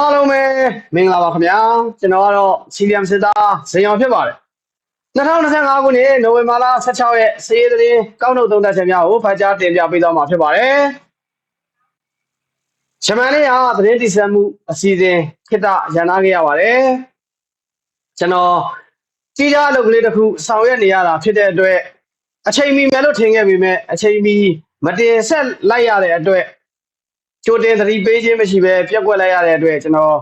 အားလုံးပဲမင်္ဂလာပါခင်ဗျာကျွန်တော်ကတော့စီလီယမ်စစ်သားဇင်အောင်ဖြစ်ပါတယ်2025ခုနှစ်နိုဝင်ဘာလ16ရက်စေးသတင်းကောက်နှုတ်သုံးသပ်ချက်များကိုဖတ်ကြားတင်ပြပေးသွားမှာဖြစ်ပါတယ်ဂျမန်လေးဟာသတင်းတည်ဆဲမှုအစီအစဉ်ခိတရန်နာခဲ့ရပါတယ်ကျွန်တော်ကြီးကြားအလုပ်ကလေးတစ်ခုဆောင်ရွက်နေရတာဖြစ်တဲ့အတွက်အချိန်မီမယ်လို့ထင်ခဲ့ပေမဲ့အချိန်မီမတင်ဆက်လိုက်ရတဲ့အတွက် ကြိုတင်သတိပေးခြင်းမရှိဘဲပြက်ကွက်လိုက်ရတဲ့အတွက်ကျွန်တော်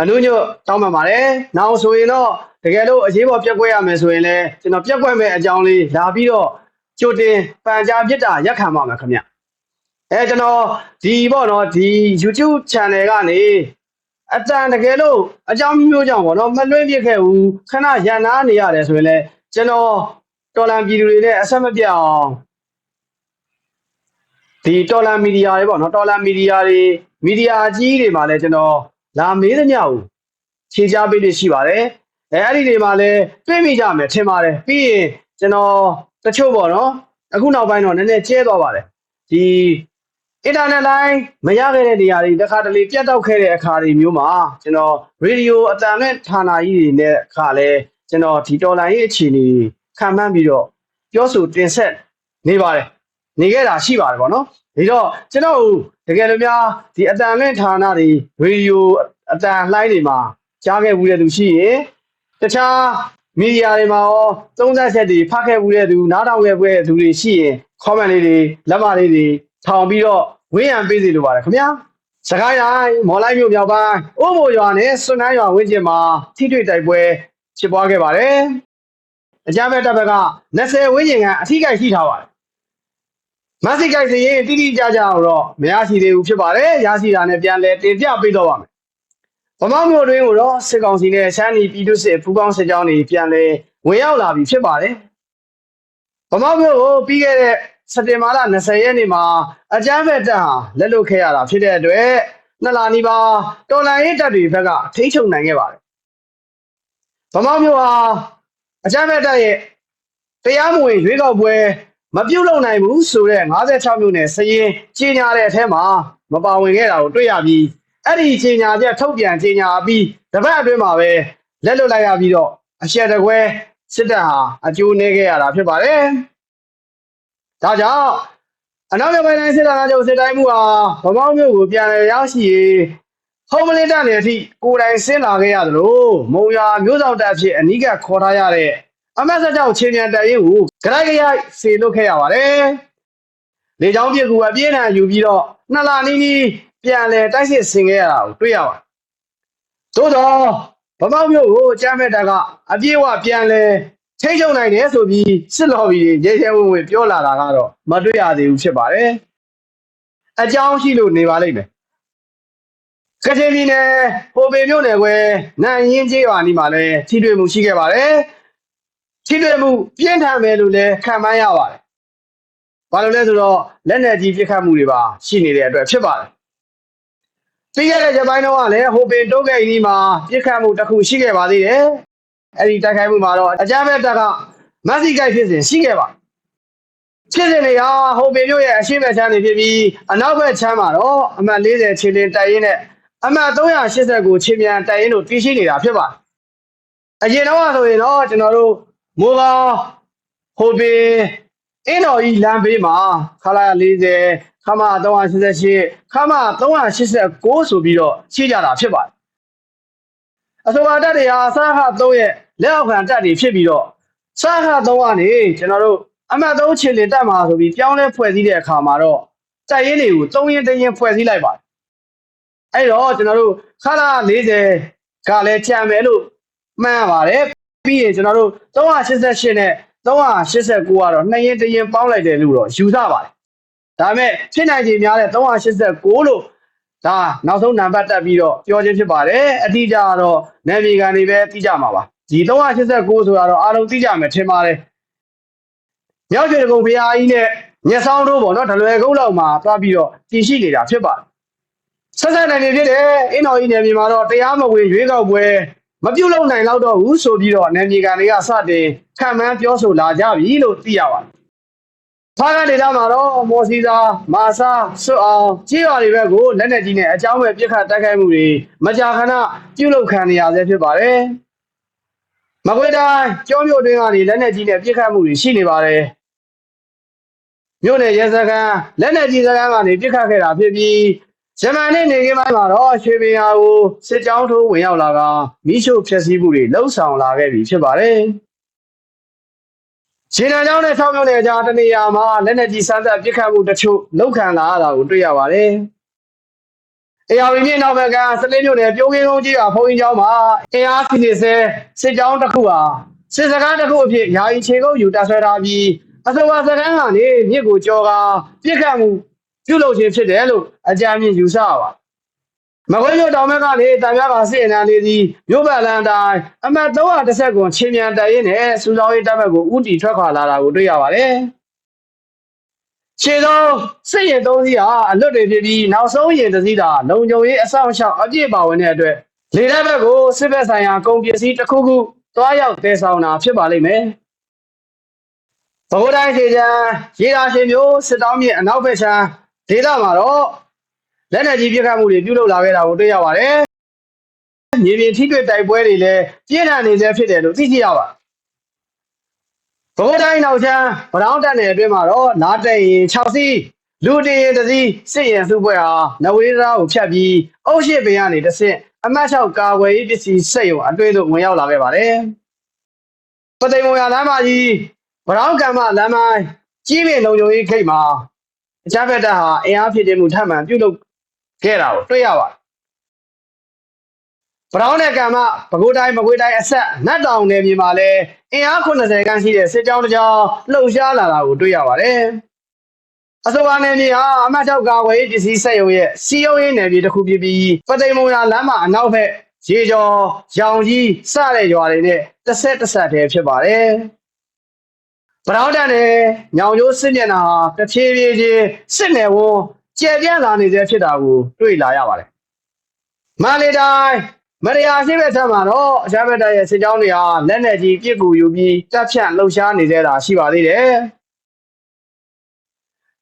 အနုညွတ်တောင်းပန်ပါတယ်။နောက်ဆိုရင်တော့တကယ်လို့အရေးပေါ်ပြက်ကွက်ရမယ်ဆိုရင်လည်းကျွန်တော်ပြက်ကွက်မဲ့အကြောင်းလေးလာပြီးတော့ကြိုတင်ပန်ကြားပြစ်တာရက်ခံပါမယ်ခင်ဗျ။အဲကျွန်တော်ဒီပေါ့နော်ဒီ YouTube channel ကနေအတန်တကယ်လို့အကြောင်းမျိုးကြောင့်ပေါ့နော်မလွှင့်ပြစ်ခဲ့ဘူးခဏရန်နာနေရတယ်ဆိုရင်လည်းကျွန်တော်တော်လန်ပြည်သူတွေနဲ့အဆက်မပြတ်အောင် ဒီတော်လာမီဒီယာတွေပေါ့နော်တော်လာမီဒီယာတွေမီဒီယာအကြီးတွေမှာလည်းကျွန်တော်လာမေးသမျှကိုခြေချပေးလို့ရှိပါတယ်အဲအဲ့ဒီတွေမှာလည်းတွေ့မိကြမယ်ထင်ပါတယ်ပြီးရင်ကျွန်တော်တချို့ပေါ့နော်အခုနောက်ပိုင်းတော့နည်းနည်းကျဲသွားပါတယ်ဒီအင်တာနက်လိုင်းမရခဲ့တဲ့နေရာတွေတစ်ခါတလေပြတ်တောက်ခဲ့တဲ့အခါတွေမျိုးမှာကျွန်တော်ရေဒီယိုအတန်နဲ့ဌာနကြီးတွေနဲ့အခါလဲကျွန်တော်ဒီတော်လိုင်းရဲ့အခြေအနေခံမှန်းပြီးတော့ပြောဆိုတင်ဆက်နေပါတယ် နေခဲ့တာရှိပါတယ်ပေါ့နော်ဒီတော့ကျွန်တော်တို့တကယ်လို့များဒီအတန်နဲ့ဌာနတွေရေဒီယိုအတန်လှိုင်းတွေမှာကြားခဲ့ဘူးတဲ့သူရှိရင်တခြားမီဒီယာတွေမှာရောသုံးသပ်ချက်တွေဖတ်ခဲ့ဘူးတဲ့သူနားထောင်ခဲ့ဘူးတဲ့သူတွေရှိရင် comment လေးတွေလက်မလေးတွေထောင်ပြီးတော့ဝင်းရံပေးစီလိုပါတယ်ခင်ဗျာစကိုင်းတိုင်းမော်လိုက်မြို့မြောက်ပိုင်းအိုးမိုရွာနဲ့စွန်းနှမ်းရွာဝင်းကျင်မှာထိတွေ့တိုက်ပွဲဖြစ်ပွားခဲ့ပါတယ်အကြမ်းဖက်တပ်ဘက်က20ဝင်းကျင်ကအထီးကိုက်ရှိထားပါတယ် မက်ဆီကိုက်စီရင်တိတိကျကျတော့မရရှိသေးဘူးဖြစ်ပါတယ်ရရှိတာနဲ့ပြန်လဲတင်ပြပေးတော့ပါမယ်ဗမောက်မြို့တွင်ကိုတော့စစ်ကောင်စီနဲ့ရှမ်းပြည်ပြည်သူ့စစ်ပူးပေါင်းစစ်ကြောင်းတွေပြန်လဲဝင်ရောက်လာပြီဖြစ်ပါတယ်ဗမောက်မြို့ကိုပြီးခဲ့တဲ့စက်တင်ဘာလ20ရက်နေ့မှာအကြမ်းဖက်တပ်ဟာလက်လွတ်ခဲ့ရတာဖြစ်တဲ့အတွက်နှစ်လနီးပါတော်လန်ရေးတပ်တွေဘက်ကထိန်းချုပ်နိုင်ခဲ့ပါတယ်ဗမောက်မြို့ဟာအကြမ်းဖက်တပ်ရဲ့တရားမဝင်ရွေးကောက်ပွဲ မပြုတ်လုံနိုင်ဘူးဆိုတဲ့56မြို့နယ်စရင်ကြီးညာတဲ့အထက်မှာမပါဝင်ခဲ့တာကိုတွေ့ရပြီးအဲ့ဒီကြီးညာချက်ထုတ်ပြန်ကြီးညာပြီးတပတ်အတွင်းမှာပဲလက်လွတ်လိုက်ရပြီးတော့အရှက်တကွဲစစ်တပ်ဟာအကျိုးနေခဲ့ရတာဖြစ်ပါတယ်။ဒါကြောင့်အနောက်မြန်မာနိုင်ငံစစ်တပ်ကချုပ်စစ်တိုင်းမှုဟာဗမောက်မြို့ကိုပြန်လည်ရောက်ရှိရေးဟုံးမလင်းတနေအထိကိုယ်တိုင်ဆင်းလာခဲ့ရသလိုမုံရွာမျိုးဆောင်တပ်အဖြစ်အနီးကပ်ခေါ်ထားရတဲ့အမတ်စကြောင့်ချင်းမြန်တပ်ရင်းကို ကြရိုက်ကြရိုက်စေလွတ်ခဲ့ရပါတယ်။လေချောင်းပြကူအပြင်းထန်ယူပြီးတော့နှစ်လနီးနီးပြန်လဲတိုက်စစ်ဆင်ခဲ့ရတာကိုတွေ့ရပါတယ်။သို့တော့ဗမောက်မျိုးကိုကြမ်းမဲ့တပ်ကအပြေးဝပြန်လဲထိချုံနိုင်တယ်ဆိုပြီးစစ်လော်ဘီတွေရဲရဲဝံ့ဝံ့ပြောလာတာကတော့မတွေ့ရသေးဘူးဖြစ်ပါတယ်။အကြောင်းရှိလို့နေပါလိမ့်မယ်။ကချင်ပြည်နယ်ဟိုပေမြို့နယ်ကွယ်နန်ရင်ကျေးရွာနီးမှာလည်းထိတွေ့မှုရှိခဲ့ပါတယ်။ ထိတွေ့မှုပြင်းထန်မယ်လို့လည်းခံမှန်းရပါတယ်။ဘာလို့လဲဆိုတော့လက်နက်ကြီးပြစ်ခတ်မှုတွေပါရှိနေတဲ့အတွက်ဖြစ်ပါတယ်။ပြီးခဲ့တဲ့ဂျပိုင်းတော့ကလည်းဟိုပင်တိုးဂိတ်နီးမှာပြစ်ခတ်မှုတစ်ခုရှိခဲ့ပါသေးတယ်။အဲဒီတိုက်ခိုက်မှုမှာတော့အကြမ်းဖက်တပ်ကမက်ဆီကိုက်ဖြစ်စဉ်ရှိခဲ့ပါဖြစ်စဉ်တွေဟာဟိုပင်မြို့ရဲ့အရှိမချမ်းနေဖြစ်ပြီးအနောက်ဘက်ချမ်းမှာတော့အမှတ်40ခြေလင်းတိုက်ရင်နဲ့အမှတ်389ခြေမြန်တိုက်ရင်တို့တည်ရှိနေတာဖြစ်ပါတယ်။အရင်တော့ဆိုရင်တော့ကျွန်တော်တို့ မိုးကောင်းဟိုပင်အင်းတော်ကြီးလမ်းဘေးမှာခလာ40ခမ388ခမ389ဆိုပြီးတော့ရှိကြတာဖြစ်ပါတယ်အဆိုပါတက်တွေဟာစခ3ရဲ့လက်အောက်ခံတက်တွေဖြစ်ပြီးတော့စခ3ကနေကျွန်တော်တို့အမှတ်3ခြေလင်တက်မှာဆိုပြီးပြောင်းလဲဖွဲ့စည်းတဲ့အခါမှာတော့တက်ရင်းတွေကို3ရင်းတရင်းဖွဲ့စည်းလိုက်ပါတယ်အဲ့တော့ကျွန်တော်တို့ခလာ40ကလည်းကြံမယ်လို့မှန်းရပါတယ် ပြီးရင်ကျွန်တော်တို့388နဲ့389ကတော့နှစ်ရင်တစ်ရင်ပေါင်းလိုက်တယ်လို့တော့ယူဆပါတယ်။ဒါပေမဲ့ဖြစ်နိုင်ခြေများတဲ့389လို့ဒါနောက်ဆုံးနံပါတ်တက်ပြီးတော့ပြောခြင်းဖြစ်ပါတယ်။အတိအကျကတော့နယ်မြေကန်တွေပဲသိကြမှာပါ။ဒီ389ဆိုတာတော့အားလုံးသိကြမယ်ထင်ပါတယ်။မြောက်ကျွေကုန်းဖရာကြီးနဲ့ညက်ဆောင်တို့ပေါ့နော်ဒလွယ်ကုန်းလောက်မှာသွားပြီးတော့တည်ရှိနေတာဖြစ်ပါတယ်။ဆက်ဆက်နိုင်နေဖြစ်တယ်အင်းတော်ကြီးနယ်မြေမှာတော့တရားမဝင်ရွေးကောက်ပွဲ မပြုတ်လုံနိုင်တော့တော့ဘူးဆိုပြီးတော့နယ်မြေကန်တွေကစတင်ခံမှန်းပြောဆိုလာကြပြီလို့သိရပါတယ်ဖားကဒေသမှာတော့မော်စီစာမာစာဆွတ်အောင်ကြီးရွာတွေဘက်ကိုလက်နက်ကြီးနဲ့အကြောင်းပဲပြစ်ခတ်တိုက်ခိုက်မှုတွေမကြာခဏပြုလုပ်ခံနေရဆဲဖြစ်ပါတယ်။မကွေးတိုင်းကျောမြို့တွင်းကနေလက်နက်ကြီးနဲ့ပြစ်ခတ်မှုတွေရှိနေပါတယ်။မြို့နယ်ရဲစခန်းလက်နက်ကြီးစခန်းကနေပြစ်ခတ်ခဲ့တာဖြစ်ပြီး ဂျမန်နဲ့နေကင်းပိုင်းမှာတော့ရွှေပင်ယာကိုစစ်ကြောင်းထိုးဝင်ရောက်လာကမိရှုဖျက်ဆီးမှုတွေလှုပ်ဆောင်လာခဲ့ပြီဖြစ်ပါတယ်။ရေနံကြောင်းနဲ့ဆောက်မြို့နယ်ကြားတနေရာမှာလက်နက်ကြီးစမ်းသပ်ပစ်ခတ်မှုတချို့လောက်ခံလာရတာကိုတွေ့ရပါတယ်။အေယာဝီမြင့်နောက်ဘက်ကစလေးမြို့နယ်ပြိုးကင်းကုန်းကြီးကဖုံးကြီးကျောင်းမှာအေအားစီနေဆဲစစ်ကြောင်းတစ်ခုဟာစစ်စကားတစ်ခုအဖြစ်ယာယီခြေကုပ်ယူတပ်ဆွဲထားပြီးအဆိုပါစကန်းကနေမြစ်ကိုကြော်ကာပြစ်ခတ်မှု ပြုလုပ်ခြင်းဖြစ်တယ်လို့အကြမ်းမြင်ယူဆရပါမကွေးမြို့တောင်ဘက်ကနေတံပြားပါစစ်အင်အားလေးစီမြို့ပတ်လန်တိုင်းအမှတ်310ကွန်ချင်းမြန်တရင်နဲ့စူဆောင်းရေးတပ်ဘက်ကိုဥတီထွက်ခွာလာတာကိုတွေ့ရပါတယ်။ခြေသောစစ်ရင်သုံးစီးဟာအလွတ်တွေဖြစ်ပြီးနောက်ဆုံးရင်တစ်စီးသာလုံခြုံရေးအဆောင်ရှောက်အပြည့်ပါဝင်တဲ့အတွက်လေတပ်ဘက်ကိုစစ်ဘက်ဆိုင်ရာကုန်ပစ္စည်းတစ်ခုခုတွားရောက်တည်ဆောင်တာဖြစ်ပါလိမ့်မယ်။ဘိုးတိုင်းခြေချမ်းရေသာရှင်မျိုးစစ်တောင်းမြေအနောက်ဘက်ချမ်း ဒေသမှာတော့လက်နက်ကြီးပြစ်ခတ်မှုတွေပြုလုပ်လာခဲ့တာကိုတွေ့ရပါတယ်။မြေပြင်ထိတွေ့တိုက်ပွဲတွေလည်းပြင်းထန်နေဆဲဖြစ်တယ်လို့သိရှိရပါတယ်။ဘိုးတိုင်းနောက်ချမ်းဗရောင်းတက်နယ်အတွင်းမှာတော့နားတက်ရင်6စီးလူတင်ရင်တစ်စီးစစ်ရင်စုပွဲဟာနဝေးသားကိုဖြတ်ပြီးအုတ်ရှိပင်ကနေတစ်ဆင့်အမတ်6ကာဝယ်ရေးပစ္စည်းစက်ရုံအတွင်းသို့ဝင်ရောက်လာခဲ့ပါတယ်။ပသိမ်မုံရလမ်းမကြီးဗရောင်းကံမလမ်းမိုင်းကြီးပင်လုံခြုံရေးခိတ်မှာ အကြမ်းဖက်တပ်ဟာအင်အားဖြစ်တင်မှုထပ်မံပြုလုပ်ခဲ့တာကိုတွေ့ရပါတယ်။ဗရောင်းတဲ့ကံမပဲခူးတိုင်းမကွေးတိုင်းအဆက်နတ်တောင်နယ်မြေမှာလည်းအင်အား80ခန်းရှိတဲ့စစ်ကြောင်းတစ်ကြောင်းလှုပ်ရှားလာတာကိုတွေ့ရပါတယ်။အဆိုပါနယ်မြေဟာအမတ်၆ကာဝယ်ရေးပစ္စည်းစက်ရုံရဲ့စီယုံရေးနယ်မြေတစ်ခုဖြစ်ပြီးပသိမ်မုံရလမ်းမအနောက်ဘက်ရေကျော်ရောင်ကြီးစတဲ့ရွာတွေနဲ့တစ်ဆက်တစ်ဆက်တည်းဖြစ်ပါတယ်။ ဗရောင်းတန်နဲ့ညောင်ကျိုးစစ်မျက်နှာဟာတဖြည်းဖြည်းချင်းစစ်နယ်ဝန်းကျယ်ပြန့်လာနေသေးဖြစ်တာကိုတွေ့လာရပါတယ်။မန္တလေးတိုင်းမရယာရှိဘက်ထက်မှာတော့အရှားဘက်တိုင်းရဲ့စစ်ကြောင်းတွေဟာလက်နက်ကြီးပြစ်ကူယူပြီးတပ်ဖြန့်လှုပ်ရှားနေသေးတာရှိပါသေးတယ်။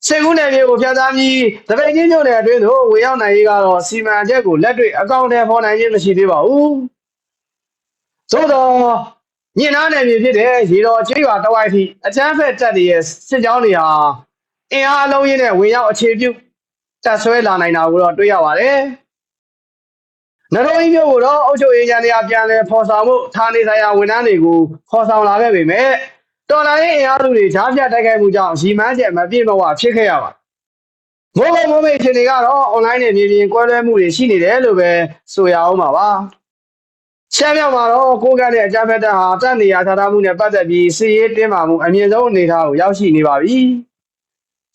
စေကူးနယ်မြေကိုဖျက်ဆီးပြီးတပိတ်ချင်းမြို့နယ်အတွင်းသို့ဝင်ရောက်နိုင်ရေးကတော့စီမံချက်ကိုလက်တွေ့အကောင့်ထဲပေါ်နိုင်ခြင်းမရှိသေးပါဘူး။သို့တော့ ညင်နာနယ်မြေဖြစ်တဲ့ရေတော်ကျွော်တဝိုက်ထိအချမ်းဖက်တပ်တွေရဲ့စစ်ကြောင်းတွေဟာအင်အားအလုံးရင်းနဲ့ဝင်ရောက်အခြေပြုတပ်ဆွဲလာနိုင်တာကိုတော့တွေ့ရပါတယ်။နရိုင်းမျိုးကိုတော့အုပ်ချုပ်ရေးရန်တွေကပြန်လဲဖော်ဆောင်မှုဌာနေဆိုင်ရာဝန်ထမ်းတွေကိုခေါ်ဆောင်လာခဲ့ပေမဲ့တော်လိုင်းအင်အားစုတွေဈာပြတိုက်ခိုက်မှုကြောင့်ရီမန်းချက်မပြည့်မဝဖြစ်ခဲ့ရပါမိုးကုံမိုးမိတ်ရှင်တွေကတော့ online နဲ့မြေပြင်ကွဲလွဲမှုတွေရှိနေတယ်လို့ပဲဆိုရအောင်ပါပါ ရှမ်းမြောက်မှာတော့ကိုကန့်နဲ့အကြမ်းဖက်တပ်ဟာတပ်နေရာထားထားမှုနဲ့ပတ်သက်ပြီးစစ်ရေးတင်းမာမှုအမြင့်ဆုံးအနေအထားကိုရောက်ရှိနေပါပြီ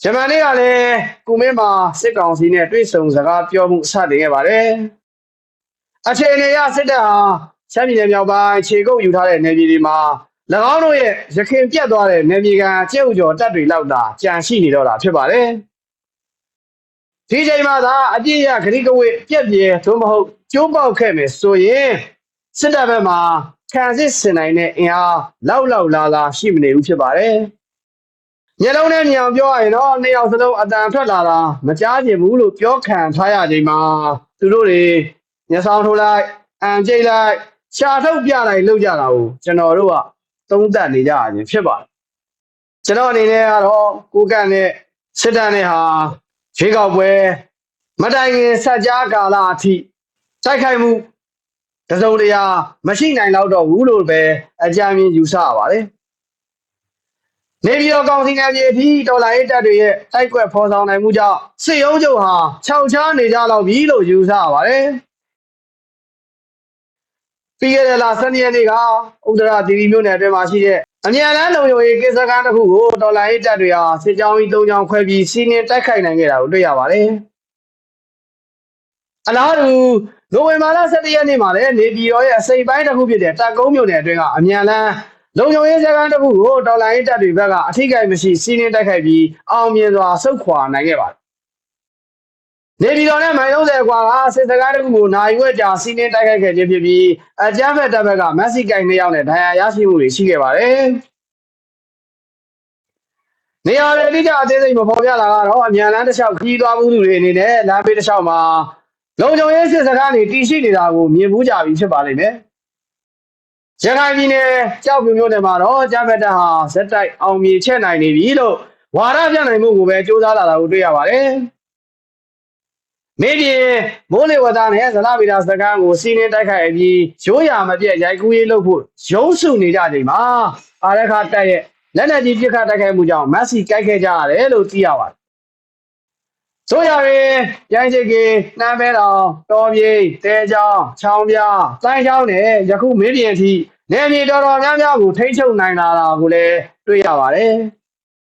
ဂျမန်တွေကလည်းကုမင်းမှာစစ်ကောင်စီနဲ့တွေ့ဆုံစကားပြောမှုစတင်ခဲ့ပါတယ်အခြေအနေအရစစ်တပ်ဟာရှမ်းပြည်နယ်မြောက်ပိုင်းခြေကုပ်ယူထားတဲ့နယ်မြေတွေမှာ၎င်းတို့ရဲ့ရခင်ပြတ်သွားတဲ့နယ်မြေကန်ကျဲဥကျော်တပ်တွေလောက်သာကြံရှိနေတော့တာဖြစ်ပါတယ်။ဒီချိန်မှာသာအပြည့်ရဂရိကဝေပြက်ပြဲသို့မဟုတ်ကျိုးပေါက်ခဲ့မယ်ဆိုရင် စစ်တပ်ဘက်မှာခံစစ်စင်နိုင်တဲ့အင်အားလောက်လောက်လာလာရှိမနေဘူးဖြစ်ပါတယ်။ညလုံးနဲ့ညောင်ပြောရရင်တော့နှစ်ယောက်စလုံးအတန်ထွက်လာတာမကြားချင်ဘူးလို့ပြောခံထားရချိန်မှာသူတို့တွေညဆောင်ထိုးလိုက်အန်ကျိတ်လိုက်ရှာထုတ်ပြလိုက်လုပ်ကြတာကိုကျွန်တော်တို့ကသုံးသပ်နေကြရခြင်းဖြစ်ပါတယ်ကျွန်တော်အနေနဲ့ကတော့ကိုကန့်နဲ့စစ်တပ်နဲ့ဟာရွေးကောက်ပွဲမတိုင်ခင်ဆက်ကြားကာလအထိတိုက်ခိုက်မှု တစုံတရာမရှိနိုင်တော့တော့ဘူးလို့ပဲအကြမ်းမြင်ယူဆရပါတယ်နေပြည်တော်ကောင်စီနယ်မြေအထိတော်လိုင်းတပ်တွေရဲ့တိုက်ကွက်ဖော်ဆောင်နိုင်မှုကြောင့်စစ်ရုံးချုပ်ဟာခြောက်ချားနေကြတော့ပြီလို့ယူဆရပါတယ်ပြီးခဲ့တဲ့လ12ရက်နေ့ကဥဒရာတီဗီမြို့နယ်အတွင်းမှာရှိတဲ့အမြန်လန်းလုံခြုံရေးကိစ္စကန်းတစ်ခုကိုတော်လိုင်းရေးတပ်တွေဟာစစ်ကြောင်းကြီး၃ကြောင်းခွဲပြီးစီးနင်းတိုက်ခိုက်နိုင်ခဲ့တာကိုတွေ့ရပါတယ်။အလားတူ နိုဝင်ဘာလ17ရက်နေ့မှာလည်းနေပြည်တော်ရဲ့အစိပ်ပိုင်းတစ်ခုဖြစ်တဲ့တပ်ကုန်းမြို့နယ်အတွင်းကအမြန်လန်းလုံခြုံရေးစခန်းတစ်ခုကိုတော်လိုင်းရေးတပ်တွေဘက်ကအထိကိမရှိစီးနင်းတိုက်ခိုက်ပြီးအောင်မြင်စွာဆုတ်ခွာနိုင်ခဲ့ပါတယ်နေပြည်တော်နဲ့မိုင်30ကွာကစစ်စကားတခုကိုနိုင်ဝက်ကြာစီးနင်းတိုက်ခိုက်ခဲ့ခြင်းဖြစ်ပြီးအကြမ်းဖက်တပ်ဘက်ကမက်ဆီကိုင်နှစ်ယောက်နဲ့ဒဏ်ရာရရှိမှုတွေရှိခဲ့ပါတယ်နေရာတွေအတိအကျအသေးစိတ်မပေါ်ပြတာကတော့အမြန်လမ်းတစ်လျှောက်ခီးသွားမှုသူတွေအနေနဲ့လမ်းဘေးတစ်လျှောက်မှာ လုံခြုံရေးစစ်စခန်းတွေတည်ရှိနေတာကိုမြင်မှုကြပြီဖြစ်ပါလိမ့်မယ်ရခိုင်ပြည်နယ်ကြောက်ပြမျိုးနယ်မှာတော့ဂျမတ်တပ်ဟာဇက်တိုက်အောင်မြေချက်နိုင်နေပြီလို့ဝါရပြနိုင်မှုကိုပဲစူးစမ်းလာတာကိုတွေ့ရပါတယ်မိပြေမိုးလေဝသနဲ့ဇလဗီဒါစကန်ကိုစီးနှင်းတိုက်ခိုက်အပြီးရိုးရာမပြတ်ရိုက်ကူးရေးလုပ်ဖို့ရုံးစုနေကြချိန်မှာအာရခတက်ရဲ့လက်နက်ကြီးပစ်ခတ်တိုက်ခိုက်မှုကြောင့်မက်ဆီကြိုက်ခဲ့ကြရတယ်လို့သိရပါတယ်။ ဆိုရရင်ရိုင်းချစ်ကေနှမ်းမဲတော်တော်ပြေးတဲချောင်းချောင်းပြတိုင်းချောင်းနဲ့ယခုမင်းပြင်အထိနေမြေတော်တော်များများကိုထိန်းချုပ်နိုင်လာတာကိုလည်းတွေ့ရပါတယ်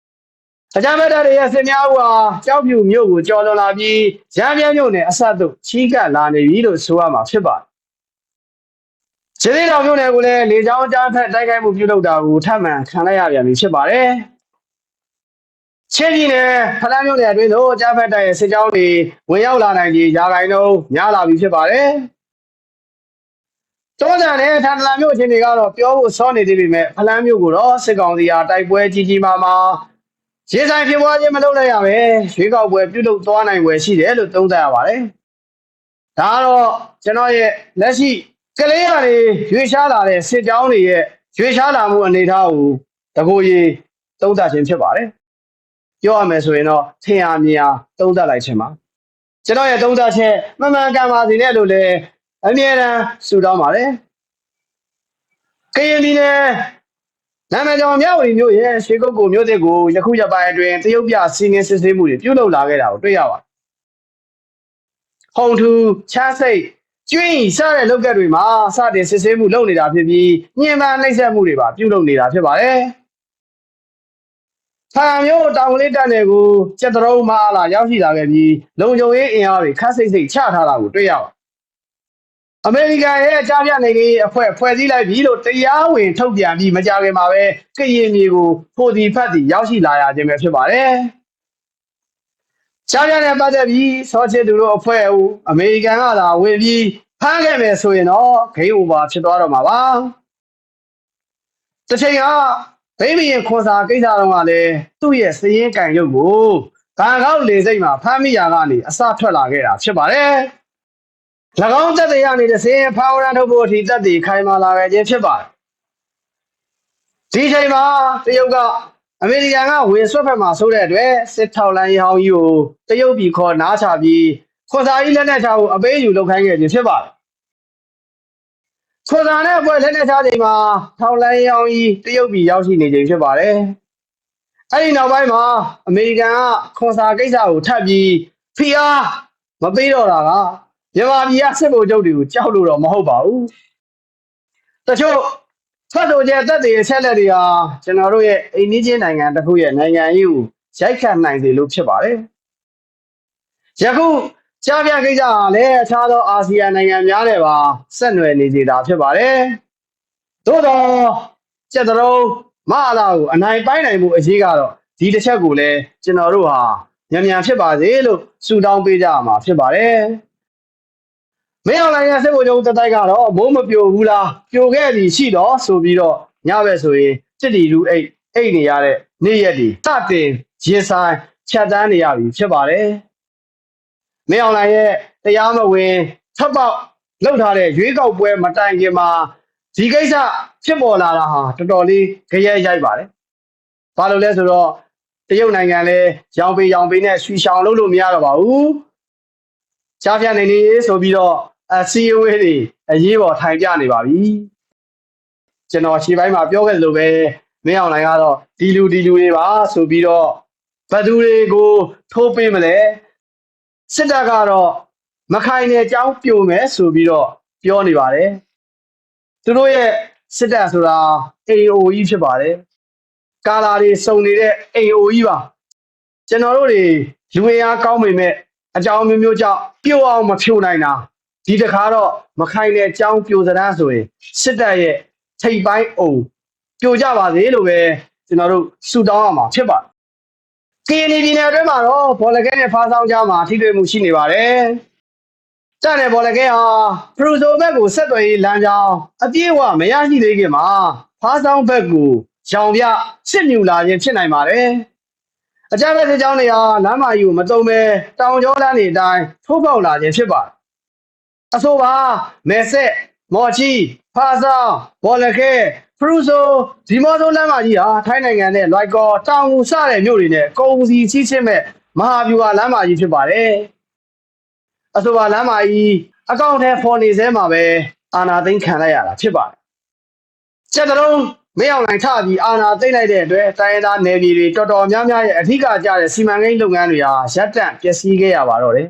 ။အကြမ်းဖက်တပ်တွေရဲ့စစ်များဥဟာကြောက်ဖြူမြို့ကိုကျော်လွန်လာပြီးရမ်းမြဲမြို့နယ်အဆက်သို့ချီးကပ်လာနေပြီလို့ဆိုရမှာဖြစ်ပါတယ်။ခြေသေးတော်မြို့နယ်ကိုလည်းလေကြောင်းအကြမ်းဖက်တိုက်ခိုက်မှုပြုလုပ်တာကိုထပ်မံခံလိုက်ရပြန်ပြီဖြစ်ပါတယ်။ ချင်းပြည်နယ်ဖလန်းမြို့နယ်အတွင်းသို့အကြမ်းဖက်တပ်ရဲ့စစ်ကြောင်းတွေဝင်ရောက်လာနိုင်ပြီးယာဂိုင်နှုန်းများလာပြီဖြစ်ပါတယ်။တောကြံနဲ့ထန်တလန်မြို့ချင်းတွေကတော့ပြောဖို့စောနေသေးပေမဲ့ဖလန်းမြို့ကိုတော့စစ်ကောင်စီအားတိုက်ပွဲကြီးကြီးမားမားရေဆိုင်ဖြစ်ပွားခြင်းမလုပ်လိုက်ရပဲရွေးကောက်ပွဲပြုလုပ်သွားနိုင်ွယ်ရှိတယ်လို့သုံးသပ်ရပါတယ်။ဒါကတော့ကျွန်တော်ရဲ့လက်ရှိကလေးရတွေရွေးရှားလာတဲ့စစ်ကြောင်းတွေရဲ့ရွေးရှားလာမှုအနေအထားကိုတကိုယ်ကြီးသုံးသပ်ခြင်းဖြစ်ပါတယ်။ ပြောရမယ်ဆိုရင်တော့ထင်အားမြင်အားသုံးသပ်လိုက်ခြင်းပါ။ကျွန်တော်ရဲ့သုံးသပ်ချက်မှန်မှန်ကန်ပါစေနဲ့လို့လည်းအမြဲတမ်းဆုတောင်းပါတယ်။ကရင်ပြည်နယ်နာမည်ကျော်မြောက်ဝတီမြို့ရဲ့ရွှေကုတ်ကိုမြို့သစ်ကိုယခုရက်ပိုင်းအတွင်းတရုတ်ပြစီးနင်းစစ်ဆေးမှုတွေပြုလုပ်လာခဲ့တာကိုတွေ့ရပါတယ်။ဟုံထူချမ်းစိတ်ကျွင်းစတဲ့လောက်ကက်တွေမှာစတင်စစ်ဆေးမှုလုပ်နေတာဖြစ်ပြီးညှဉ်းပန်းနှိပ်စက်မှုတွေပါပြုလုပ်နေတာဖြစ်ပါတယ်။ ဆာမျိုးတောင်ကလေးတက်နယ်ကိုစက်တရုံးမအားလာရောက်ရှိလာခဲ့ပြီးလုံခြုံရေးအင်အားတွေခတ်စိတ်စိတ်ချထားတာကိုတွေ့ရပါတယ်အမေရိကန်ရဲ့အကြမ်းဖက်နိုင်ငံရေးအဖွဲ့ဖွဲ့စည်းလိုက်ပြီလို့တရားဝင်ထုတ်ပြန်ပြီးမကြခင်မှာပဲကရင်မျိုးကိုဖိုဒီဖတ်တီရောက်ရှိလာရခြင်းပဲဖြစ်ပါတယ်။ကြားရတဲ့ပတ်သက်ပြီးဆောချစ်သူတို့အဖွဲ့ကိုအမေရိကန်ကလာဝင်ပြီးဖမ်းခဲ့မယ်ဆိုရင်တော့ဂိမ်းအိုဘာဖြစ်သွားတော့မှာပါ။တစ်ချိန်က ဗိမရင်ခွန်စာကိစ္စတော့ကလည်းသူ့ရဲ့စည်ရင်ကန်ရုပ်ကိုဘန်ကောက်လေစိတ်မှာဖမ်းမိရာကနေအစထွက်လာခဲ့တာဖြစ်ပါတယ်။၎င်းတက်တဲ့ရနေတဲ့စင်ဖာဝရန်ထုတ်ဖို့အထိတက်တည်ခိုင်မာလာခဲ့ခြင်းဖြစ်ပါတယ်။ဒီချိန်မှာတရုတ်ကအမေရိကန်ကဝင်ဆွတ်ဖက်မှာဆိုတဲ့အတွက်စစ်ထောက်လိုင်းဟောင်းကြီးကိုတရုတ်ပြည်ခေါ်နားချပြီးခွန်စာကြီးလက်နက်ချဖို့အပေးယူလုပ်ခိုင်းခဲ့ခြင်းဖြစ်ပါတယ်။ ခွန်စာနဲ့အပွဲလက်နက်ချချိန်မှာထောက်လိုင်းဟောင်းကြီးတရုတ်ပြည်ရောက်ရှိနေခြင်းဖြစ်ပါတယ်။အဲဒီနောက်ပိုင်းမှာအမေရိကန်ကခွန်စာကိစ္စကိုထပ်ပြီးဖီအားမပေးတော့တာကမြန်မာပြည်ကစစ်ဗိုလ်ချုပ်တွေကိုကြောက်လို့တော့မဟုတ်ပါဘူးတချို့ထွက်ဆိုကျတက်တဲ့အချက်လက်တွေဟာကျွန်တော်တို့ရဲ့အိမ်နီးချင်းနိုင်ငံတစ်ခုရဲ့နိုင်ငံရေးကိုရိုက်ခတ်နိုင်စေလို့ဖြစ်ပါတယ်ယခု ကြားပြကိစ္စဟာလည်းအခြားသောအာဆီယံနိုင်ငံများနဲ့ပါဆက်နွယ်နေစေတာဖြစ်ပါတယ်သို့တော့စက်တရုံးမအလာကိုအနိုင်ပိုင်းနိုင်မှုအရေးကတော့ဒီတစ်ချက်ကိုလည်းကျွန်တော်တို့ဟာမြန်မြန်ဖြစ်ပါစေလို့ဆုတောင်းပေးကြရမှာဖြစ်ပါတယ်မင်းအောင်လိုင်းရဲ့စစ်ဗိုလ်ချုပ်တတိုက်ကတော့မိုးမပြိုဘူးလားပြိုခဲ့ပြီရှိတော့ဆိုပြီးတော့ညဘက်ဆိုရင်စစ်တီလူအိတ်အိတ်နေရတဲ့နေ့ရက်ဒီစတင်ရင်ဆိုင်ဖြတ်တန်းနေရပြီဖြစ်ပါတယ် မင်းအောင်လိုင်းရဲ့တရားမဝင်ထပ်ပေါက်လောက်ထားတဲ့ရွေးကောက်ပွဲမတိုင်ခင်မှာဒီကိစ္စဖြစ်ပေါ်လာတာဟာတော်တော်လေးကြရဲရိုက်ပါတယ်ဘာလို့လဲဆိုတော့တရုတ်နိုင်ငံလဲရောင်ပေရောင်ပေနဲ့ရွှီရှောင်လုပ်လို့မရတော့ပါဘူးရှားပြနေနေဆိုပြီးတော့အစီအဝေးတွေအရေးပေါ်ထိုင်ပြနေပါပြီကျွန်တော်ရှေ့ပိုင်းမှာပြောခဲ့သလိုပဲမင်းအောင်လိုင်းကတော့ဒီလူဒီလူတွေပါဆိုပြီးတော့ဘသူတွေကိုထိုးပေးမလဲ စစ်တပ်ကတော့မခိုင်တဲ့အကြောင်းပြိုမယ်ဆိုပြီးတော့ပြောနေပါတယ်သူတို့ရဲ့စစ်တပ်ဆိုတာ AO ကြီးဖြစ်ပါတယ်ကာလာတွေစုံနေတဲ့ AO ကြီးပါကျွန်တော်တို့တွေလူရင်းအားကောင်းပေမဲ့အကြောင်းမျိုးမျိုးကြောင့်ပြိုအောင်မဖြိုနိုင်တာဒီတခါတော့မခိုင်တဲ့အကြောင်းပြိုစရမ်းဆိုရင်စစ်တပ်ရဲ့ထိပ်ပိုင်းအုံပြိုကြပါစေလို့ပဲကျွန်တော်တို့ဆုတောင်းရမှာဖြစ်ပါတယ် ကရင်ပြည်နယ်အတွင်းမှာတော့ဘောလကဲနဲ့ဖားဆောင်ကြားမှာထိတွေ့မှုရှိနေပါတယ်။ကြားတဲ့ဘောလကဲဟာပရိုဇိုဘက်ကိုဆက်သွယ်ရေးလမ်းကြောင်းအပြည့်အဝမရရှိသေးခင်မှာဖားဆောင်ဘက်ကိုရောင်ပြစစ်မြူလာခြင်းဖြစ်နိုင်ပါတယ်အကြမ်းဖက်စစ်ကြောင်းတွေဟာလမ်းမကြီးကိုမတုံပဲတောင်ကျောလမ်းတွေအတိုင်းထိုးပေါက်လာခြင်းဖြစ်ပါတယ်အဆိုပါမဲဆက်မော်ချီဖာဆောင်ဘော်လခဲ ဖရူဆိုဒီမော်ဆိုလမ်းမကြီးဟာထိုင်းနိုင်ငံနဲ့လွိုက်ကောတောင်ငူစတဲ့မြို့တွေနဲ့ကုန်စည်စီးဆင်းမဲ့မဟာဗျူဟာလမ်းမကြီးဖြစ်ပါတယ်အဆိုပါလမ်းမကြီးအကောင့်ထဲဖော်နေစဲမှာပဲအာနာသိန်းခံလိုက်ရတာဖြစ်ပါတယ်စက်တလုံးမင်းအောင်လိုင်ထပြီးအာနာသိမ့်လိုက်တဲ့အတွက်တိုင်းရင်းသားနယ်မြေတွေတော်တော်များများရဲ့အထူးကကြတဲ့စီမံကိန်းလုပ်ငန်းတွေဟာရပ်တန့်ပျက်စီးခဲ့ရပါတော့တယ်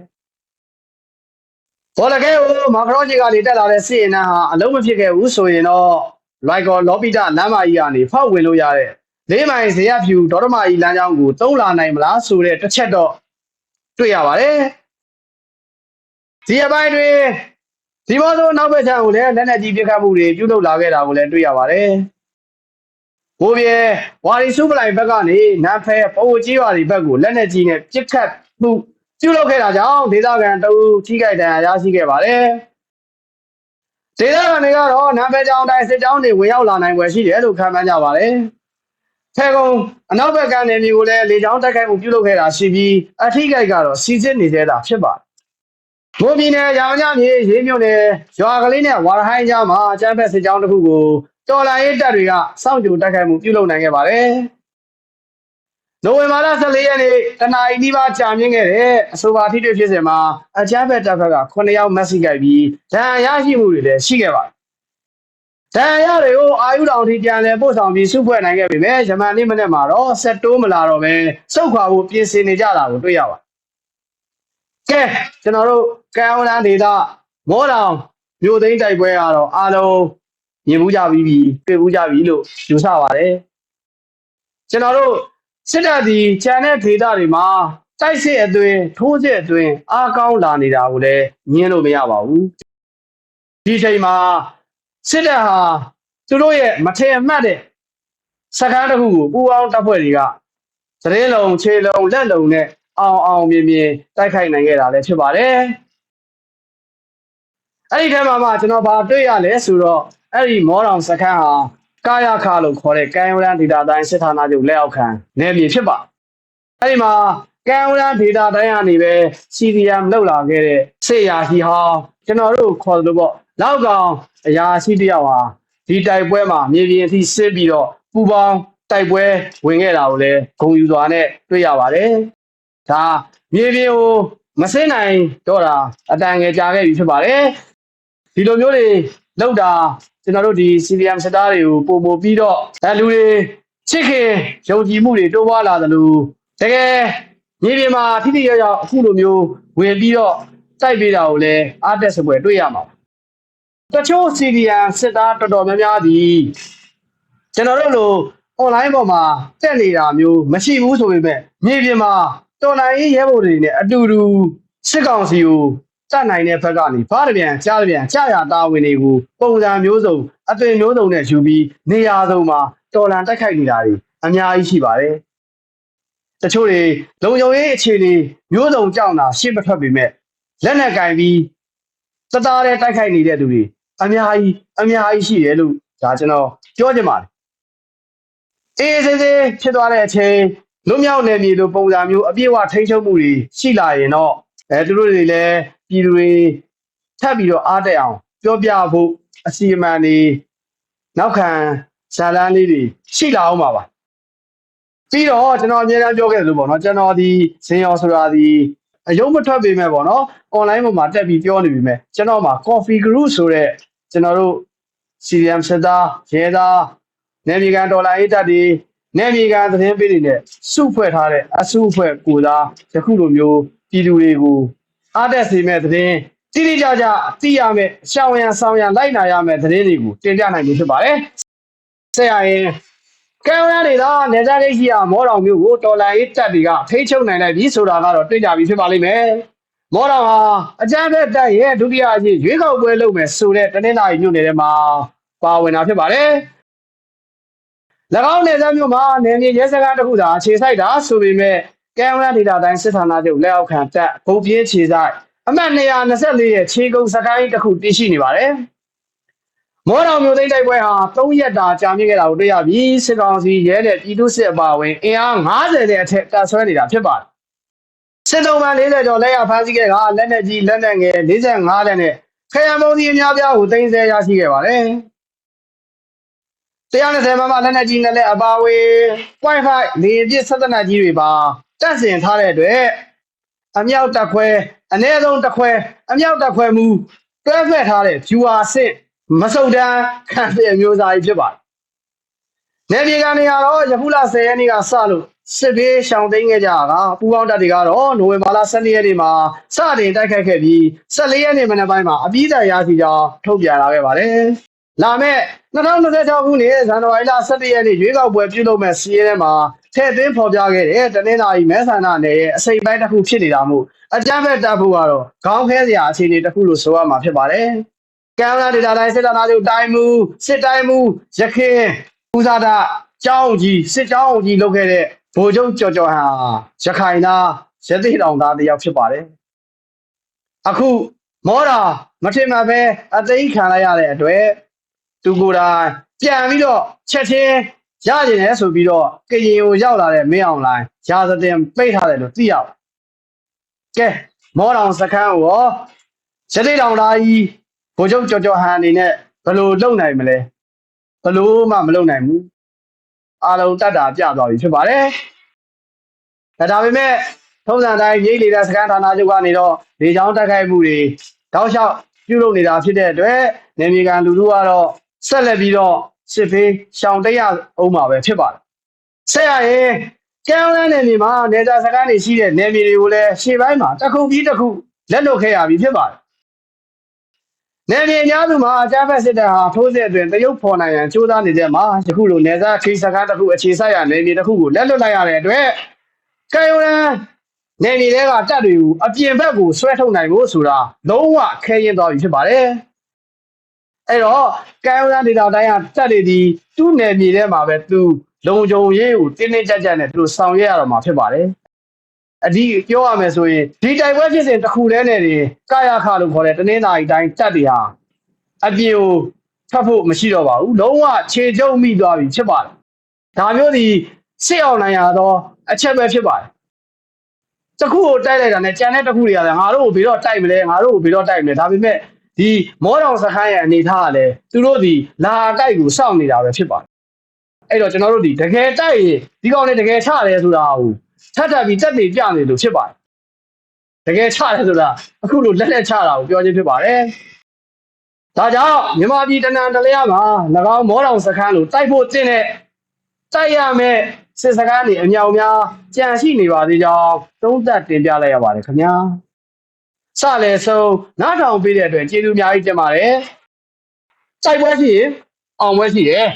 ဘောလခဲကိုမာခရောချီကနေတက်လာတဲ့စစ်ရင်နှန်းဟာအလုံးမဖြစ်ခဲ့ဘူးဆိုရင်တော့ လိုက်ကောလော်ပီတာလမ်းမကြီးကနေဖောက်ဝင်လို့ရတဲ့လေးမိုင်ဇေယျဖြူဒေါရမကြီးလမ်းကြောင်းကိုတုံးလာနိုင်မလားဆိုတဲ့တစ်ချက်တော့တွေ့ရပါတယ်ဒီအပိုင်းတွင်ဒီဘောဆိုနောက်ဘက်ခြမ်းကိုလည်းလက်နက်ကြီးပစ်ခတ်မှုတွေပြုလုပ်လာခဲ့တာကိုလည်းတွေ့ရပါတယ်ဘိုးပြေဝါရီစုပလိုင်ဘက်ကနေနန်းဖဲပိုကြီးရွာတွေဘက်ကိုလက်နက်ကြီးနဲ့ပစ်ခတ်မှုပြုလုပ်ခဲ့တာကြောင့်ဒေသခံတအူထိခိုက်ဒဏ်ရာရရှိခဲ့ပါတယ် ဒေသခံတွေကတော့နန်းဖဲကျောင်းတိုင်းစစ်ကြောင်းတွေဝင်ရောက်လာနိုင်ွယ်ရှိတယ်လို့ခန့်မှန်းကြပါတယ်ဖဲကုံအနောက်ဘက်ကနေမျိုးကိုလည်းလေကြောင်းတိုက်ခိုက်မှုပြုလုပ်ခဲ့တာရှိပြီးအထိခိုက်ကတော့စီစစ်နေသေးတာဖြစ်ပါတယ်ဘိုးပြည်နယ်ရောင်ညမြေရေးမြို့နယ်ရွာကလေးနဲ့ဝါရဟိုင်းကြားမှာအကျန်းဖက်စစ်ကြောင်းတစ်ခုကိုတော်လိုင်းရေးတပ်တွေကစောင့်ကြိုတိုက်ခိုက်မှုပြုလုပ်နိုင်ခဲ့ပါတယ်။ နိုဝင်ဘာလ14ရက်နေ့တနအီနီးပါးကြာမြင့်ခဲ့တဲ့အဆိုပါထိတွေ့ဖြစ်စဉ်မှာအကျန်းဖက်တပ်ဖက်က9ယောက်မက်ဆီကိုက်ပြီးဒဏ်ရာရရှိမှုတွေလည်းရှိခဲ့ပါတယ်။ဒဏ်ရာရတွေကိုအာယုတောင်ထိပြန်လည်ပို့ဆောင်ပြီးစုဖွဲ့နိုင်ခဲ့ပေမဲ့ဂျမန်နေ့မနေ့မှာတော့ဆက်တိုးမလာတော့ပဲစုခွာဖို့ပြင်ဆင်နေကြတာကိုတွေ့ရပါတယ်။ကဲကျွန်တော်တို့ကံအောင်လန်းဒေတာမောတောင်မြို့သိမ်းတိုက်ပွဲကတော့အားလုံးမြင်မှုကြပြီးပြီတွေ့မှုကြပြီလို့ယူဆပါတယ်ကျွန်တော်တို့ စစ်တပ်ဒီခြံတဲ့ဒေတာတွေမှာတိုက်စစ်အသွင်ထိုးစစ်အသွင်အားကောင်းလာနေတာကိုလည်းညင်းလို့မရပါဘူးဒီချိန်မှာစစ်တပ်ဟာသူတို့ရဲ့မထင်မှတ်တဲ့စကားတစ်ခုကိုပူအောင်တပ်ဖွဲ့တွေကသတင်းလုံးခြေလုံးလက်လုံးနဲ့အောင်အောင်မြင်မြင်တိုက်ခိုက်နိုင်ခဲ့တာလည်းဖြစ်ပါတယ်အဲ့ဒီထဲမှာမှကျွန်တော်ဗာတွေ့ရလဲဆိုတော့အဲ့ဒီမောတောင်စခန်းဟာ ကာယခလို့ခေါ်တဲ့ကံယဝရန်ဒေတာတိုင်းစစ်ဌာနချုပ်လက်အောက်ခံနယ်မြေဖြစ်ပါအဲ့ဒီမှာကံယဝရန်ဒေတာတိုင်းကနေပဲ CDM လောက်လာခဲ့တဲ့စေရာဟီဟောင်းကျွန်တော်တို့ခေါ်လို့ပေါ့လောက်ကောင်အရာရှိတယောက်ဟာဒီတိုက်ပွဲမှာမြေပြင်အထိဆစ်ပြီးတော့ပူပေါင်းတိုက်ပွဲဝင်ခဲ့တာကိုလည်းဂုံယူစွာနဲ့တွေ့ရပါတယ်ဒါမြေပြင်ကိုမစင်းနိုင်တော့တာအတန်ငယ်ကြာခဲ့ပြီဖြစ်ပါတယ်ဒီလိုမျိုးတွေလောက်တာ ကျွန်တော်တို့ဒီ CDM စတားတွေကိုပုံပုံပြီးတော့အဲလူတွေချစ်ခင်ယုံကြည်မှုတွေတိုးပွားလာသလိုတကယ်မြေပြင်မှာထိထိရောက်ရောက်အခုလိုမျိုးဝင်ပြီးတော့တိုက်ပေးတာကိုလည်းအားတက်စပွဲတွေ့ရမှာတချို့ CDM စစ်သားတော်တော်များများဒီကျွန်တော်တို့လို online ပေါ်မှာတက်နေတာမျိုးမရှိဘူးဆိုပေမဲ့မြေပြင်မှာတော်လိုင်းရေးရဲဘော်တွေနဲ့အတူတူစစ်ကောင်စီကို တတ်နိုင်တဲ့ဘက်ကနေဘာတပြန်ကြားတပြန်ကြာရတာဝင်တွေကိုပုံစံမျိုးစုံအသွင်မျိုးစုံနဲ့ယူပြီးနေရာစုံမှာတော်လန်တိုက်ခိုက်နေတာတွေအများကြီးရှိပါတယ်။တချို့တွေလုံယုံရေးအခြေအနေမျိုးစုံကြောက်တာရှေ့မထွက်ပေမဲ့လက်နက်ကင်ပြီးစသားတဲ့တိုက်ခိုက်နေတဲ့သူတွေအများကြီးအများကြီးရှိတယ်လို့ဒါကျွန်တော်ပြောချင်ပါတယ်။အေးစေးစေးဖြစ်သွားတဲ့အချိန်လွတ်မြောက်နေပြီလို့ပုံစံမျိုးအပြည့်အဝထိန်းချုပ်မှုတွေရှိလာရင်တော့အဲသူတို့တွေလည်း ပြည်သူတွေထပ်ပြီးတော့အားတက်အောင် ပြောပြဖို့အစီအမံတွေနောက်ခံဇာလန်းလေးတွေရှိလာအောင်ပါပါပြီးတော့ကျွန်တော်အများအားပြောခဲ့သလိုပေါ့နော်ကျွန်တော်ဒီဇင်ရောဆိုတာဒီအယုံမထွက်ပေမဲ့ပေါ့နော် online ပေါ်မှာတက်ပြီးပြောနေပြီမဲ့ကျွန်တော်မှာ coffee group ဆိုတဲ့ကျွန်တော်တို့ CRM စတာရဲသားနေမြေကန်ဒေါ်လာအေးတက်တွေနေမြေကန်သတင်းပေးတွေနဲ့စုဖွဲ့ထားတဲ့အစုအဖွဲ့ကိုသားယခုလိုမျိုးပြည်သူတွေကို အားတက်စေမဲ့သတင်းတိတိကျကျသိရမယ်ရှောင်ရန်ဆောင်ရန်လိုက်နာရမယ်သတင်းတွေကိုတင်ပြနိုင်ပြီဖြစ်ပါတယ်ဆက်ရရင်ကံရတွေတော့နေသားလေးရှိရမောတော်မျိုးကိုတော်လိုင်းရေးတပ်တွေကထိချုပ်နိုင်လိုက်ပြီဆိုတာကတော့တွေ့ကြပြီဖြစ်ပါလိမ့်မယ်မောတော်ဟာအကြမ်းဖက်တပ်ရဲ့ဒုတိယအကြီးရွေးကောက်ပွဲလုပ်မယ်ဆိုတဲ့တနင်္လာရီမြို့နယ်ထဲမှာပါဝင်တာဖြစ်ပါတယ်၎င်းနယ်စပ်မြို့မှာနယ်မြေရဲစခန်းတစ်ခုသာခြေစိုက်တာဆိုပေမဲ့ ကဲဝရဒေတာတိုင်းစစ်ဌာနချုပ်လက်အောက်ခံတပ်ဗုတ်ပြင်းခြေဆိုင်အမှတ်224ရဲ့ခြေကုပ်စကိုင်းတစ်ခုတည်ရှိနေပါတယ်မောတော်မျိုးသိန်းတိုက်ပွဲဟာ3ရက်တာကြာမြင့်ခဲ့တာကိုတွေ့ရပြီးစစ်ကောင်စီရဲတဲ့ပြည်သူစစ်အပါအဝင်အင်အား90တဲ့အထက်တပ်ဆွဲနေတာဖြစ်ပါတယ်စစ်တုံးမှ40ကျော်လက်ရဖမ်းဆီးခဲ့ကလက်နက်ကြီးလက်နက်ငယ်45လက်နဲ့ခရံပုံစီအများပြားကိုသိမ်းဆည်းရရှိခဲ့ပါတယ်120မမလက်နက်ကြီးနဲ့လက်အပါအဝင် Wi-Fi လေပြစ်ဆက်သက်နက်ကြီးတွေပါ တပ်ဆင်ထားတဲ့အတွက်အမြောက်တက်ခွဲအ ਨੇ ဆုံးတစ်ခွဲအမြောက်တက်ခွဲမူတွဲဖက်ထားတဲ့ viewer စစ်မစုံတန်းခံတဲ့အမျိုးအစားကြီးဖြစ်ပါတယ်။နေပြည်ကနေရတော့ယခုလ10ရက်နေ့ကစလို့စစ်ဘေးရှောင်သိမ်းခဲ့ကြတာကပူပေါင်းတပ်တွေကတော့နိုဝင်ဘာလ12ရက်နေ့မှာစတင်တိုက်ခိုက်ခဲ့ပြီး14ရက်နေ့မနက်ပိုင်းမှာအပြည့်အစုံရရှိကြောင်းထုတ်ပြန်လာခဲ့ပါတယ်။ လာမယ့်2026ခုနှစ်ဇန်နဝါရီလ17ရက်နေ့ရွေးကောက်ပွဲပြုလုပ်မဲ့စီးရဲထဲမှာထည့်သွင်းဖော်ပြခဲ့တဲ့တနင်္လာရီမဲဆန္ဒနယ်ရဲ့အစိပ်ပိုင်းတစ်ခုဖြစ်နေတာမို့အကြမ်းဖက်တပ်ဖို့ကတော့ခေါင်းခဲစရာအခြေအနေတစ်ခုလို့ဆိုရမှာဖြစ်ပါတယ်။ကံလာဒေတာတိုင်းစစ်တပ်သားတို့တိုင်းမှုစစ်တိုင်းမှုရခင်ဦးစားတာကျောင်းကြီးစစ်ကျောင်းကြီးလုပ်ခဲ့တဲ့ဗိုလ်ချုပ်ကျော်ကျော်ဟာရခိုင်သားရသေးတောင်သားတစ်ယောက်ဖြစ်ပါတယ်အခုမောတာမထင်မှပဲအသိခံလိုက်ရတဲ့အတွက် သူကိုယ်တိုင်ပြန်ပြီးတော့ချက်ချင်းရကျင်တယ်ဆိုပြီးတော့ကရင်ကိုရောက်လာတဲ့မင်းအောင်လိုင်းရာဇတင်ပိတ်ထားတယ်လို့သိရပါတယ်ကဲမောတောင်စခန်းကိုရောရသေးတောင်သားကြီးဗိုလ်ချုပ်ကြော်ကြော်ဟန်အနေနဲ့ဘယ်လိုလုပ်နိုင်မလဲဘယ်လိုမှမလုပ်နိုင်ဘူးအားလုံးတတ်တာပြသွားပြီဖြစ်ပါတယ်ဒါဒါပေမဲ့ထုံးစံတိုင်းရိတ်လေတဲ့စကန်ဌာနချုပ်ကနေတော့လေချောင်းတက်ခိုက်မှုတွေတောက်လျှောက်ပြုလုပ်နေတာဖြစ်တဲ့အတွက်နေမြေကန်လူထုကတော့ ဆက်လက်ပြီးတော့စစ်ဖေးရှောင်တိတ်ရအောင်မှာပဲဖြစ်ပါတယ်ဆက်ရရင်ကျန်းလန်းနယ်မြေမှာနေကြစကန်တွေရှိတဲ့နယ်မြေတွေကိုလည်းရှေ့ပိုင်းမှာတစ်ခုပြီးတစ်ခုလက်လွတ်ခဲ့ရပြီဖြစ်ပါတယ်နယ်မြေအများစုမှာအကြမ်းဖက်စစ်တပ်ဟာထိုးစစ်အတွင်တရုတ်ဖော်နိုင်ရန်ကြိုးစားနေတဲ့မှာယခုလိုနေစားခိစကားတစ်ခုအခြေဆိုင်ရနယ်မြေတစ်ခုကိုလက်လွတ်လိုက်ရတဲ့အတွက်ကံရိုးရန်နယ်မြေတွေကတပ်တွေကိုအပြင်ဘက်ကိုဆွဲထုတ်နိုင်ဖို့ဆိုတာလုံးဝခဲရင်သွားပြီဖြစ်ပါတယ် အဲ့တော့ကံရိုးရန်ဒေတာတိုင်းကတပ်တွေဒီသူ့နယ်မြေထဲမှာပဲသူလုံခြုံရေးကိုတင်းတင်းကြပ်ကြပ်နဲ့သူတို့ဆောင်ရွက်ရတော့မှာဖြစ်ပါတယ်အဒီပြောရမယ်ဆိုရင်ဒီတိုက်ပွဲဖြစ်စဉ်တစ်ခုတည်းနဲ့တင်ကာယခလို့ခေါ်တဲ့တနင်္လာရီတိုင်းတပ်တွေဟာအပြင်ကိုဖတ်ဖို့မရှိတော့ပါဘူးလုံးဝခြေကျုံမိသွားပြီဖြစ်ပါတယ်ဒါမျိုးဒီစစ်အောင်နိုင်ရတော့အချက်ပဲဖြစ်ပါတယ်တစ်ခုကိုတိုက်လိုက်တာနဲ့ကြံတဲ့တစ်ခုတွေကလည်းငါတို့ကိုဘယ်တော့တိုက်မလဲငါတို့ကိုဘယ်တော့တိုက်မလဲဒါပေမဲ့ ဒီမောတော်စခန်းရဲ့အနေထားကလည်းသူတို့ဒီလာတိုက်ကိုစောင့်နေတာပဲဖြစ်ပါတယ်အဲ့တော့ကျွန်တော်တို့ဒီတကယ်တိုက်ရင်ဒီကောင်တွေတကယ်ချတယ်ဆိုတာကိုထပ်ထပ်ပြီးတက်နေပြနေလို့ဖြစ်ပါတယ်တကယ်ချတယ်ဆိုတာအခုလိုလက်လက်ချတာကိုပြောချင်းဖြစ်ပါတယ်ဒါကြောင့်မြန်မာပြည်တနန်တလျားမှာ၎င်းမောတော်စခန်းလိုတိုက်ဖို့တင်တဲ့တိုက်ရမယ်စစ်စခန်းတွေအမြောက်များကြံရှိနေပါသေးကြောင်းသုံးသပ်တင်ပြလိုက်ရပါတယ်ခင်ဗျာ စလဲဆုံးနားထောင်ပေးတဲ့အတွက်ကျေးဇူးအများကြီးတင်ပါတယ်တိုက်ပွဲရှိရင်အောင်ပွဲရှိတယ်